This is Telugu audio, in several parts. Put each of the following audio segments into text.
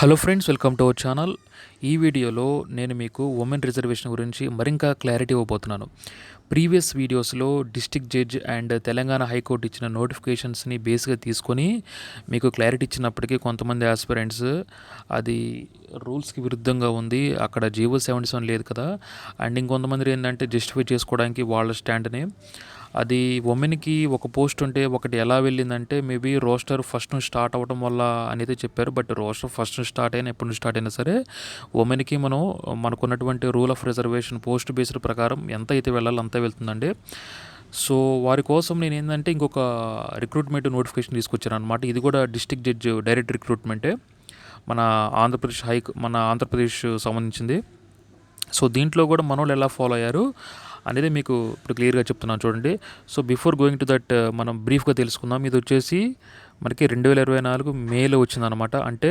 Hello friends welcome to our channel ఈ వీడియోలో నేను మీకు ఉమెన్ రిజర్వేషన్ గురించి మరింత క్లారిటీ ఇవ్వబోతున్నాను. ప్రీవియస్ వీడియోస్లో district judge and Telangana high court ఇచ్చిన నోటిఫికేషన్స్ని బేస్గా తీసుకొని మీకు క్లారిటీ ఇచ్చినప్పటికీ కొంతమంది ఆస్పిరెంట్స్ అది రూల్స్కి విరుద్ధంగా ఉంది. అక్కడ జీవో సెవెంటీ సెవెన్ లేదు కదా. అండ్ ఇంకొంతమంది ఏంటంటే జస్టిఫై చేసుకోవడానికి వాళ్ళ స్టాండ్ని అది ఉమెన్కి ఒక పోస్ట్ ఉంటే ఒకటి ఎలా వెళ్ళిందంటే మేబీ రోస్టర్ ఫస్ట్ నుంచి స్టార్ట్ అవ్వడం వల్ల అనేది చెప్పారు. బట్ రోస్టర్ ఫస్ట్ నుంచి స్టార్ట్ అయినా ఎప్పటి నుంచి స్టార్ట్ అయినా సరే ఉమెన్కి మనం మనకున్నటువంటి rule of reservation post based ప్రకారం ఎంత అయితే వెళ్ళాలో అంత వెళ్తుందండి. సో వారి కోసం నేను ఏంటంటే ఇంకొక రిక్రూట్మెంట్ నోటిఫికేషన్ తీసుకొచ్చాను అనమాట ఇది కూడా డిస్టిక్ జడ్జ్ డైరెక్ట్ రిక్రూట్మెంటే మన ఆంధ్రప్రదేశ్ హైక్ మన ఆంధ్రప్రదేశ్ సంబంధించింది. సో దీంట్లో కూడా మనోళ్ళు ఎలా ఫాలో అయ్యారు? అనేది మీకు ఇప్పుడు క్లియర్గా చెప్తున్నాను చూడండి. So before going to that uh, మనం బ్రీఫ్గా తెలుసుకుందాం. ఇది వచ్చేసి మనకి రెండు వేల ఇరవై నాలుగు మేలో వచ్చిందనమాట అంటే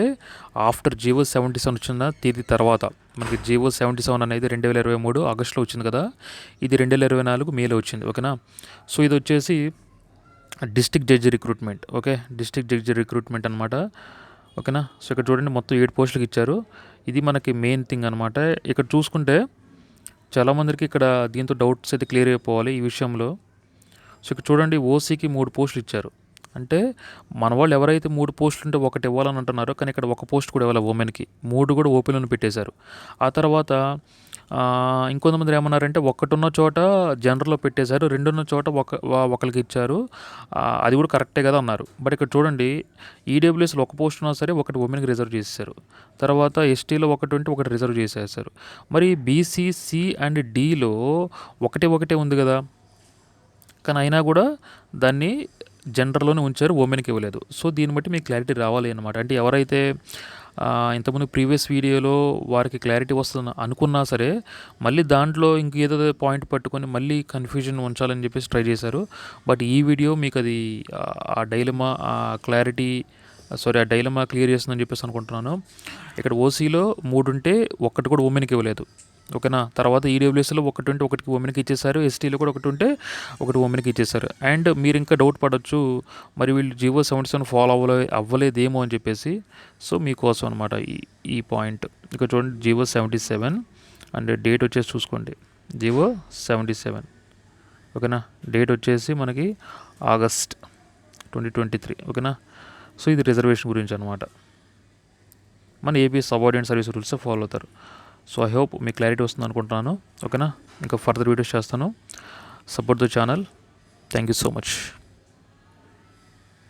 ఆఫ్టర్ జీవో సెవెంటీ సెవెన్ వచ్చిన తేదీ తర్వాత మనకి జీవో సెవెంటీ సెవెన్ అనేది రెండు వేల ఇరవై మూడు ఆగస్టులో వచ్చింది కదా. ఇది రెండు వేల ఇరవై నాలుగు మేలో వచ్చింది ఓకేనా? సో ఇది వచ్చేసి district judge recruitment okay? District judge recruitment అనమాట ఓకేనా? సో ఇక్కడ చూడండి మొత్తం ఏడు పోస్టులకు ఇచ్చారు. ఇది మనకి మెయిన్ థింగ్ అనమాట ఇక్కడ చూసుకుంటే చాలామందికి ఇక్కడ దీంతో డౌట్స్ అయితే క్లియర్ అయిపోవాలి ఈ విషయంలో. సో ఇక్కడ చూడండి ఓసీకి మూడు పోస్టులు ఇచ్చారు. అంటే మన వాళ్ళు ఎవరైతే మూడు పోస్టులు ఉంటే ఒకటి ఇవ్వాలని అంటున్నారో కానీ ఇక్కడ ఒక పోస్ట్ కూడా ఇవ్వాలి ఉమెన్కి మూడు కూడా ఓపెన్లను పెట్టేశారు. ఆ తర్వాత ఇంకొంతమంది ఏమన్నారంటే ఒకటున్న చోట జనరల్లో పెట్టేశారు రెండున్న చోట ఒక ఒకరికి ఇచ్చారు. అది కూడా కరెక్టే కదా అన్నారు. బట్ ఇక్కడ చూడండి ఈడబ్ల్యూఎస్లో ఒక పోస్ట్ ఉన్నా సరే ఒకటి ఉమెన్కి రిజర్వ్ చేశారు తర్వాత ఎస్టీలో ఒకటి ఉంటే ఒకటి రిజర్వ్ చేసేసారు మరి బీసీసీ అండ్ డీలో ఒకటే ఒకటే ఉంది కదా. కానీ అయినా కూడా దాన్ని జనరల్లోనే ఉంచారు ఉమెన్కి ఇవ్వలేదు. సో దీన్ని బట్టి మీకు క్లారిటీ రావాలి అనమాట అంటే ఎవరైతే ఇంతకుముందు ప్రీవియస్ వీడియోలో వారికి క్లారిటీ వస్తుంది అనుకున్నా సరే మళ్ళీ దాంట్లో ఇంకేదో పాయింట్ పట్టుకొని మళ్ళీ కన్ఫ్యూజన్ ఉంచాలని చెప్పేసి ట్రై చేశారు. బట్ ఈ వీడియో మీకు అది ఆ డైలమా ఆ క్లారిటీ సారీ ఆ డైలమా క్లియర్ చేస్తుందని చెప్పేసి అనుకుంటున్నాను. ఇక్కడ ఓసీలో మూడు ఉంటే ఒక్కటి కూడా ఉమెన్కి ఇవ్వలేదు. ఓకేనా? తర్వాత ఈడబ్ల్యూఎస్లో ఒకటి ఉంటే ఒకటికి ఉమెన్కి ఇచ్చేసారు ఎస్టీలో కూడా ఒకటి ఉంటే ఒకటి ఉమెన్కి ఇచ్చేసారు అండ్ మీరు ఇంకా డౌట్ పడవచ్చు మరి వీళ్ళు జివో సెవెంటీ సెవెన్ ఫాలో అవ్వలే అవ్వలేదేమో అని చెప్పేసి సో మీకోసం అనమాట ఈ ఈ పాయింట్ ఇక చూడండి GO seventy seven and date వచ్చేసి చూసుకోండి. జివో సెవెంటీ సెవెన్ ఓకేనా? డేట్ వచ్చేసి మనకి ఆగస్ట్ ట్వంటీ ట్వంటీ త్రీ ఓకేనా? సో ఇది రిజర్వేషన్ గురించి అనమాట మన AP subordinate service rules follow అవుతారు. సో ఐ హోప్ మీకు క్లారిటీ వస్తుంది అనుకుంటున్నాను. ఓకేనా? ఇంకా ఫర్దర్ వీడియోస్ చేస్తాను. Support the channel. Thank you so much.